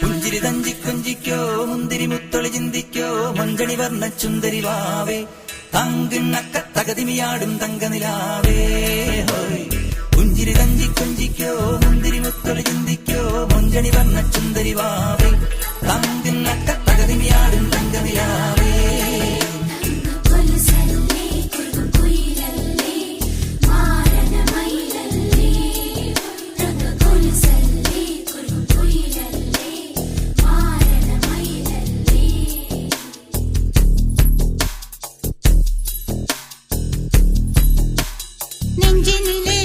പുഞ്ചിരി മുന്തിരി മുത്തൊളി ചിന്തിക്കോ മഞ്ചണി വർണ ചുന്തരി വാവേ. തങ്കിണ്ണക്ക തകതിമിയാടും തങ്കനിലാവേ. പുഞ്ചിരി തഞ്ചി കുഞ്ചിക്കോ മുന്തിരി മുത്തൊളി ചിന്തിക്കോ മഞ്ചണി വർണ ചുന്തരി വാവേ. incinilir